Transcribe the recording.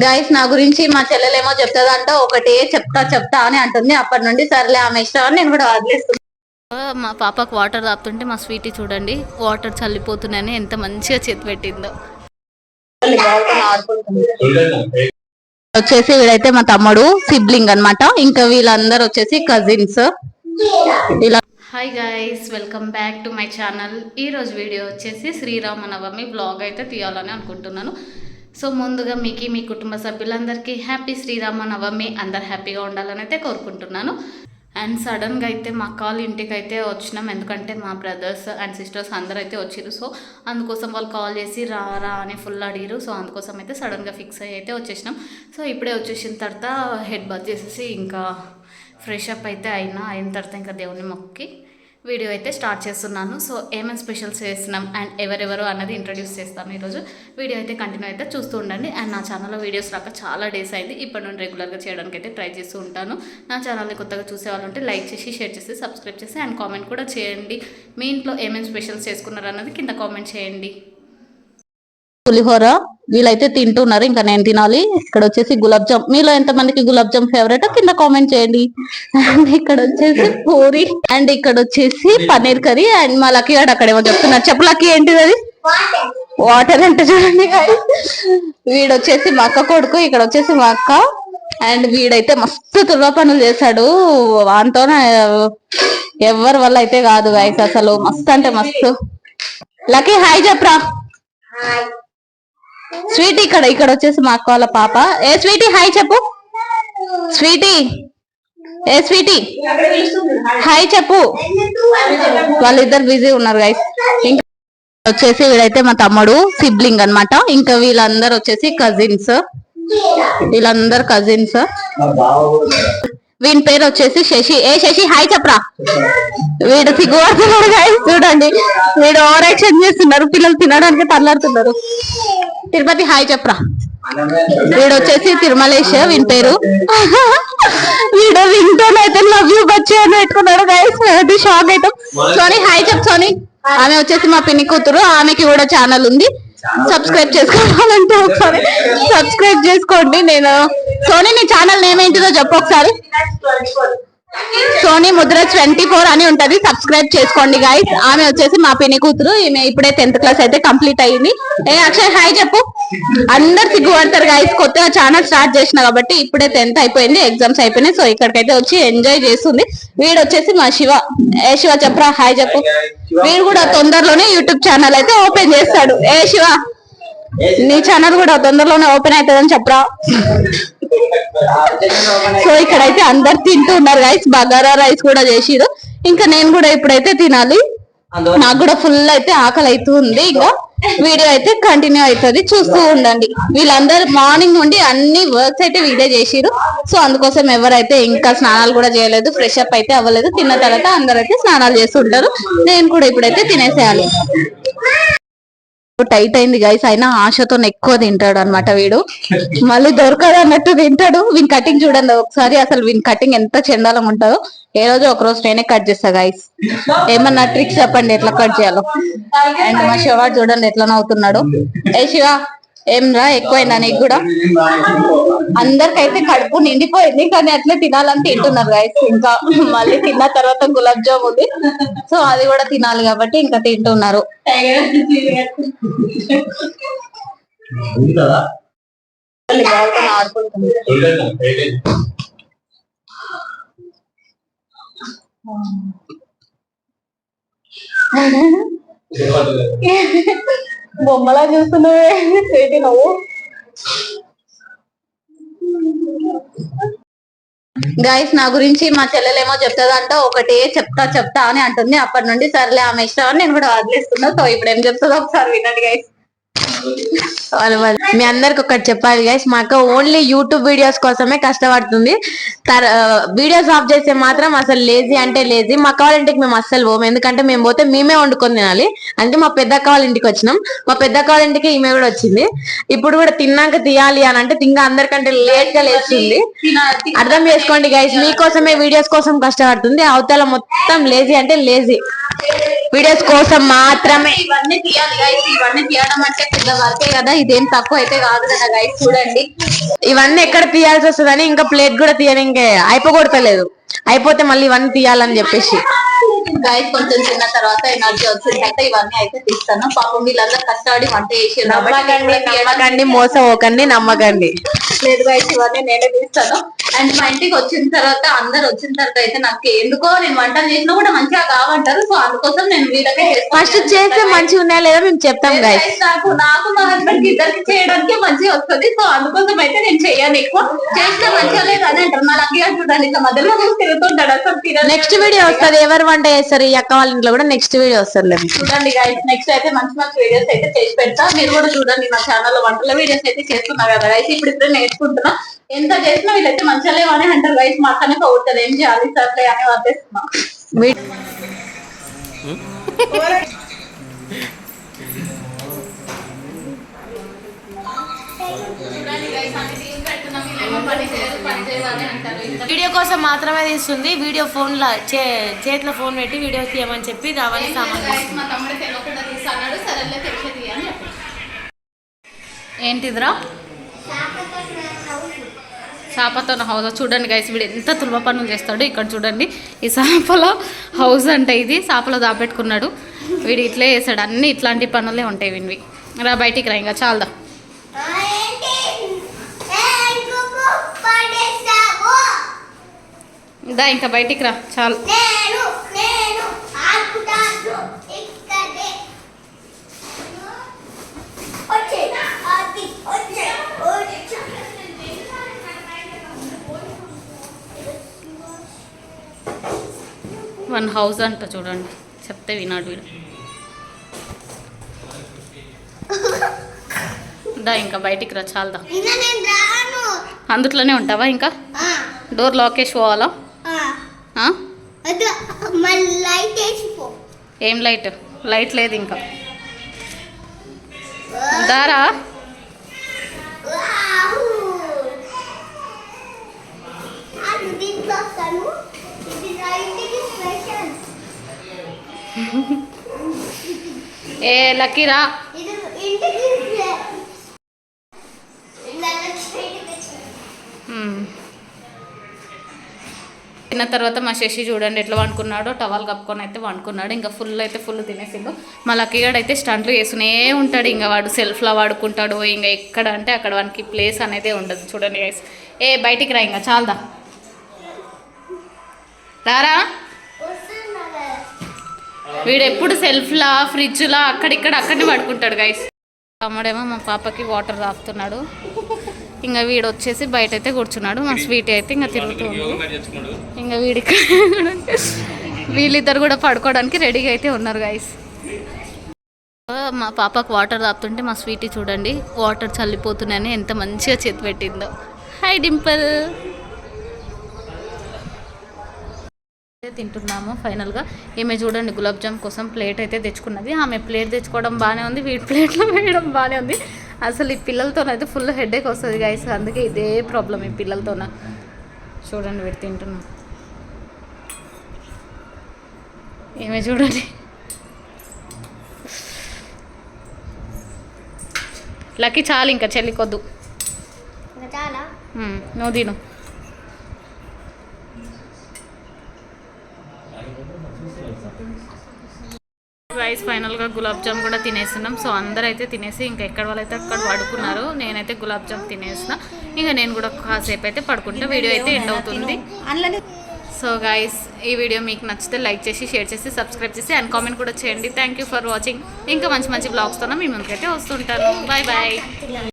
Guys నా గురించి మా చెల్లెలేమో చెప్తాదంట ఒకటే చెప్తా చెప్తా అని అంటుంది. అప్పటి నుండి సర్లే ఆమె ఇష్టం అని నేను కూడా వదిలేస్తున్నాను మా పాపకు వాటర్ తాపుతుంటే మా స్వీటీ చూడండి వాటర్ చల్లిపోతున్నాయని ఎంత మంచిగా చేతి పెట్టిందో. వచ్చేసి వీడైతే మా తమ్ముడు సిబ్లింగ్ అన్నమాట. ఇంకా వీళ్ళందరూ వచ్చేసి కజిన్స్ ఇలా hi guys welcome back to my channel ఈరోజు వీడియో వచ్చేసి శ్రీరామనవమి బ్లాగ్ అయితే తీయాలని అనుకుంటున్నాను. సో ముందుగా మీకు మీ కుటుంబ సభ్యులందరికీ హ్యాపీ శ్రీరామ నవమి అందరు హ్యాపీగా ఉండాలని అయితే కోరుకుంటున్నాను. అండ్ సడన్గా అయితే మా కాల్ ఇంటికి అయితే వచ్చినాం. ఎందుకంటే మా బ్రదర్స్ అండ్ సిస్టర్స్ అందరూ అయితే వచ్చారు సో అందుకోసం వాళ్ళు కాల్ చేసి రా రా అని ఫుల్ అడిగారు సో అందుకోసం అయితే సడన్గా ఫిక్స్ అయ్యి అయితే వచ్చేసినాం. సో ఇప్పుడే వచ్చేసిన తర్వాత హెడ్ బాత్ చేసేసి ఇంకా ఫ్రెష్ అప్ అయితే అయినా అయిన తర్వాత ఇంకా దేవుని మొక్కి వీడియో అయితే స్టార్ట్ చేస్తున్నాను. సో ఏమేమి స్పెషల్స్ చేస్తున్నాం అండ్ ఎవరెవరు అన్నది ఇంట్రడ్యూస్ చేస్తాను ఈరోజు. వీడియో అయితే కంటిన్యూ అయితే చూస్తూ ఉండండి. అండ్ నా ఛానల్లో వీడియోస్ రాక చాలా డేస్ అయింది. ఇప్పటి నుండి రెగ్యులర్గా చేయడానికి అయితే ట్రై చేస్తూ ఉంటాను. నా ఛానల్ని కొత్తగా చూసే వాళ్ళు ఉంటే లైక్ చేసి షేర్ చేసి సబ్స్క్రైబ్ చేసి అండ్ కామెంట్ కూడా చేయండి. మీ ఇంట్లో ఏమేమి స్పెషల్స్ చేసుకున్నారు అన్నది కింద కామెంట్ చేయండి. పులిహోర వీళ్ళైతే తింటున్నారు. ఇంకా నేను తినాలి. ఇక్కడ వచ్చేసి గులాబ్ జామ్. మీలో ఎంత మందికి గులాబ్ జామ్ ఫేవరెట్ కింద కామెంట్ చేయండి. అండ్ ఇక్కడ వచ్చేసి పూరి. అండ్ ఇక్కడ వచ్చేసి పన్నీర్ కర్రీ. అండ్ మా లక్కీ గారు అక్కడేమో చెప్తున్నారు. చెప్పు లక్కీ ఏంటిది అది? వాటర్ అంటే చూడండి వీడు వచ్చేసి మా అక్క కొడుకు ఇక్కడ వచ్చేసి మా అక్క. అండ్ వీడైతే మస్తు తుర్వ పనులు చేశాడు. వాంతో ఎవరి వల్ల అయితే కాదు గాయస్ అసలు మస్తు అంటే మస్తు. లక్కీ హాయ్ చెప్పరా. స్వీటీ ఇక్కడ ఇక్కడ వచ్చేసి మా అక్క వాళ్ళ పాప. ఏ స్వీటీ? హాయ్ చెప్పు. స్వీటీ? ఏ స్వీటీ? హాయ్ చెప్పు. వాళ్ళిద్దరు బిజీ ఉన్నారు గైస్ ఇంకా వచ్చేసి వీడైతే మా తమ్ముడు సిబ్లింగ్ అన్నమాట. ఇంకా వీళ్ళందరూ వచ్చేసి కజిన్స్ వీళ్ళందరు కజిన్స్ వీని పేరు వచ్చేసి శశి. ఏ శశి హాయ్ చెప్పరా. వీడు సిగ్గుపడుతున్నాడు చూడండి. వీడు ఓవర్ యాక్షన్ చేస్తున్నారు. పిల్లలు తినడానికి తల్లాడుతున్నారు. తిరుపతి హాయ్ చెప్పరా. వీడు వచ్చేసి తిరుమలేష్ వీని పేరు. వీడు వింటోన్ అయితే లవ్ యూ బచ్చి అని పెట్టుకున్నాడు గైస్ అది షాక్ అవుతాం సోనీ హాయ్ చెప్ సోనీ ఆమె వచ్చేసి మా పిన్ని కూతురు. ఆమెకి కూడా ఛానల్ ఉంది. సబ్స్క్రైబ్ చేసుకోవాలంటే ఒకసారి సబ్స్క్రైబ్ చేసుకోండి. నేను సోనీ నీ ఛానల్ నేమ్ ఏంటిదో చెప్పు ఒకసారి. సోనీ ముద్ర ట్వంటీ ఫోర్ అని ఉంటది. సబ్స్క్రైబ్ చేసుకోండి గైస్ ఆమె వచ్చేసి మా పిన్ని కూతురు. ఈమె ఇప్పుడే టెన్త్ క్లాస్ అయితే కంప్లీట్ అయ్యింది ఏ అక్షయ్ హాయ్ చెప్పు. అందరు సిగ్గుపడతారు గైస్ కొత్తగా ఛానల్ స్టార్ట్ చేసిన కాబట్టి ఇప్పుడే టెన్త్ అయిపోయింది. ఎగ్జామ్స్ అయిపోయినాయి. సో ఇక్కడికైతే వచ్చి ఎంజాయ్ చేస్తుంది. వీడు వచ్చేసి మా శివ. ఏ శివ చెప్పరా? హాయ్ చెప్పు. వీడు కూడా తొందరలోనే యూట్యూబ్ ఛానల్ అయితే ఓపెన్ చేస్తాడు. ఏ శివ? నీ ఛానల్ కూడా తొందరలోనే ఓపెన్ అవుతుందని చెప్పరా? సో ఇక్కడైతే అందరు తింటూ ఉన్నారు రైస్ బగారా రైస్ కూడా చేసిరు ఇంకా నేను కూడా ఇప్పుడైతే తినాలి. నాకు కూడా ఫుల్ అయితే ఆకలి అవుతుంది ఇంకా వీడియో అయితే కంటిన్యూ అవుతుంది. చూస్తూ ఉండండి. వీళ్ళందరూ మార్నింగ్ నుండి అన్ని వర్క్స్ అయితే వీడియో చేసిరు సో అందుకోసం ఎవరైతే ఇంకా స్నానాలు కూడా చేయలేదు ఫ్రెష్ అప్ అయితే అవ్వలేదు తిన్న తర్వాత అందరైతే స్నానాలు చేస్తుంటారు. నేను కూడా ఇప్పుడైతే తినేసేయాలి. టైట్ అయింది గైస్ అయినా ఆశతో ఎక్కువ తింటాడు అనమాట వీడు. మళ్ళీ దొరకదు అన్నట్టు తింటాడు. వీని కటింగ్ చూడండి ఒకసారి. అసలు వీని కటింగ్ ఎంత చెండాలం ఉంటుందో. ఏ రోజు ఒక రోజు నేనే కట్ చేస్తా గైస్ ఏమన్నా ట్రిక్స్ చెప్పండి. ఎట్లా కట్ చేయాలో. అండ్ మా శివాడు చూడండి ఎట్లా నవ్వుతున్నాడు. ఏ శివ? ఏం రా ఎక్కువైందా నీకు కూడా? అందరికైతే కడుపు నిండిపోయింది కానీ అట్లే తినాలని తింటున్నారు గైస్ ఇంకా మళ్ళీ తిన్న తర్వాత గులాబ్ జామ్ ఉంది. సో అది కూడా తినాలి కాబట్టి ఇంకా తింటున్నారు. బొమ్మలా చూస్తున్నావే. చేతి నువ్వు? గైస్ నా గురించి మా చెల్లెలేమో చెప్తుందంట ఒకటే చెప్తా చెప్తా అని అంటుంది. అప్పటి నుండి సర్లే ఆమె ఇష్టం అని నేను కూడా వదిలేస్తున్నా. సో ఇప్పుడు ఏం చెప్తుందో ఒకసారి వినండి గైస్ మీ అందరికి ఒకటి చెప్పాలి గైస్ మా అక్క ఓన్లీ యూట్యూబ్ వీడియోస్ కోసమే కష్టపడుతుంది. వీడియోస్ ఆఫ్ చేస్తే మాత్రం అసలు లేజీ అంటే లేజీ మా అక్క వాళ్ళ ఇంటికి మేము అస్సలు పోము. ఎందుకంటే మేము పోతే మేమే వండుకొని తినాలి. అంటే మా పెద్ద అక్క వాళ్ళ ఇంటికి వచ్చినాం. మా పెద్ద అక్క వాళ్ళ ఇంటికి ఈమె కూడా వచ్చింది. ఇప్పుడు కూడా తిన్నాక తీయాలి అని అంటే తింగా అందరికంటే లేట్గా లేస్తుంది. అర్థం చేసుకోండి గైస్ మీకోసమే వీడియోస్ కోసం కష్టపడుతుంది. అవతల మొత్తం లేజీ అంటే లేజీ వీడియోస్ కోసం మాత్రమే. ఇవన్నీ తీయాలి గైస్ ఇవన్నీ తీయడం అంటే పెద్ద వర్కే కదా. ఇదేం తక్కువ అయితే కాదు కదా చూడండి. ఇవన్నీ ఎక్కడ తీయాల్సి వస్తుందని ఇంకా ప్లేట్ కూడా తీయని ఇంకే అయిపోగొడతలేదు. అయిపోతే మళ్ళీ ఇవన్నీ తీయాలని చెప్పేసి. గైస్ కొంచెం తిన్న తర్వాత ఎనర్జీ వచ్చిందంటే ఇవన్నీ అయితే తీస్తాను. పాపం వీళ్ళందరూ కష్టపడి వంట చేసి నమ్మకండి నమ్మకండి మోసపోకండి నమ్మకండి. లేదు గైస్ ఇవన్నీ నేనే తీస్తాను. అండ్ మా ఇంటికి వచ్చిన తర్వాత అందరు వచ్చిన తర్వాత అయితే నాకు ఎందుకో నేను వంటలు చేసినా కూడా మంచిగా కావంటారు. సో అందుకోసం నేను వీళ్ళకే. ఫస్ట్ చేస్తే మంచిగా ఉన్నాయా లేదా మేము చెప్తాం నాకు నాకు మా హస్బెండ్కి ఇద్దరికి చేయడానికి మంచిగా వస్తుంది. సో అందుకోసం అయితే నేను చెయ్యను ఎక్కువ. చేస్తే మంచిగా లేదు అని అంటారు మా లక్కీగా చూడండి ఇట్లా మధ్యలో తిరుగుతుంటాడు అసలు. నెక్స్ట్ వీడియో వస్తుంది ఎవరు వంట చేస్తారు ఈ అక్క వాళ్ళ ఇంట్లో కూడా నెక్స్ట్ వీడియో వస్తుంది చూడండి గైస్ నెక్స్ట్ అయితే మంచి మంచి వీడియోస్ అయితే చేసి పెడతా. మీరు కూడా చూడండి నా ఛానల్లో వంటల వీడియోస్ అయితే చేస్తున్నా కదా గైస్ ఇప్పుడు ఇప్పుడే నేర్చుకుంటున్నా. ఎంత చేసినా వీళ్ళైతే మంచిగా లేవని అంటారు గైస్ మా అక్కనే పోతుంది ఏం చేయాలి సర్లే అని వదిలేస్తున్నా వీడియో కోసం మాత్రమే తీస్తుంది. వీడియో ఫోన్లో చే- చేతిలో ఫోన్ పెట్టి వీడియో తీయమని చెప్పి చెప్పి. ఏంటిదిరా? చేపతో హౌస్. చూడండి గైస్ వీడు ఎంత తులవ పనులు చేస్తాడు ఇక్కడ చూడండి. ఈ చేపలో హౌస్ అంటే ఇది చేపలో దాపెట్టుకున్నాడు. వీడు ఇట్లే చేస్తాడు. అన్ని ఇట్లాంటి పనులే ఉంటాయి వీడివి. రా బయటికి రా ఇంకా చాలదా? దా ఇంకా బయటికి రా. చాలు. వన్ హౌస్ అంట చూడండి. చెప్తే వినాడు వీడు. దా ఇంకా బయటికి రా. చాలదా అందుట్లోనే ఉంటావా ఇంకా? డోర్ లాకేసి పోవాలా ఆ. ఆ? అది మళ్ళీ లైట్ వేసిపో ఏం లైట్? లైట్ లేదు ఇంకా. దారా? ఏ లక్కీ రా ఇది ఇంటికి తిన్న తర్వాత మా శశి చూడండి ఎట్లా వండుకున్నాడో టవల్ కప్పుకొని అయితే వండుకున్నాడు. ఇంకా ఫుల్ అయితే ఫుల్ తినేసిండు. మా లక్కీగాడు అయితే స్టంట్లు చేస్తూనే ఉంటాడు. ఇంకా వాడు సెల్ఫ్లో వాడుకుంటాడు. ఇంకా ఎక్కడ అంటే అక్కడ వానికి ప్లేస్ అనేది ఉండదు. చూడండి గైస్ ఏ బయటికి రా ఇంకా. చాలదా? రారా? వీడు ఎప్పుడు సెల్ఫ్లా ఫ్రిడ్జ్లా అక్కడిక్కడ అక్కడనే పడుకుంటాడు గైస్ తమ్ముడేమో మా పాపకి వాటర్ తాగుతున్నాడు. ఇంకా వీడు వచ్చేసి బయట అయితే కూర్చున్నాడు. మా స్వీట్ అయితే ఇంకా తిరుగుతూ ఉంది ఇంకా వీడికి వీళ్ళిద్దరు కూడా పడుకోవడానికి రెడీగా అయితే ఉన్నారు గైస్ మా పాపకు వాటర్ తాగుతుంటే మా స్వీటీ చూడండి వాటర్ చల్లిపోతున్నాయని ఎంత మంచిగా చేతి పెట్టిందో. హాయ్ డింపుల్ అయితే తింటున్నాము ఫైనల్గా ఈమె చూడండి గులాబ్ జామ్ కోసం ప్లేట్ అయితే తెచ్చుకున్నది. ఆమె ప్లేట్ తెచ్చుకోవడం బాగానే ఉంది వీడి ప్లేట్లో వేయడం బాగానే ఉంది. అసలు ఈ పిల్లలతోనైతే ఫుల్ హెడేక్ వస్తుంది గైస్ అందుకే ఇదే ప్రాబ్లం ఈ పిల్లలతోన. చూడండి వీడు తింటున్నాం. ఈమె చూడండి. లక్కీ చాలు ఇంకా చెల్లికొద్దు. ఇంకా చాలా? మ్మ్, నువ్వు తిను రైస్ ఫైనల్గా గులాబ్ జామ్ కూడా తినేస్తున్నాం. సో అందరూ అయితే తినేసి ఇంకా ఎక్కడ వాళ్ళైతే అక్కడ పడుకున్నారు నేనైతే గులాబ్ జామ్ తినేసిన ఇంకా నేను కూడా కాసేపు అయితే పడుకుంటా. వీడియో అయితే ఎండ్ అవుతుంది. సో గైస్ ఈ వీడియో మీకు నచ్చితే లైక్ చేసి షేర్ చేసి సబ్స్క్రైబ్ చేసి అండ్ కామెంట్ కూడా చేయండి. థ్యాంక్ యూ ఫర్ వాచింగ్ ఇంకా మంచి మంచి బ్లాగ్స్తో మీ ముందుకైతే వస్తుంటాను. Bye bye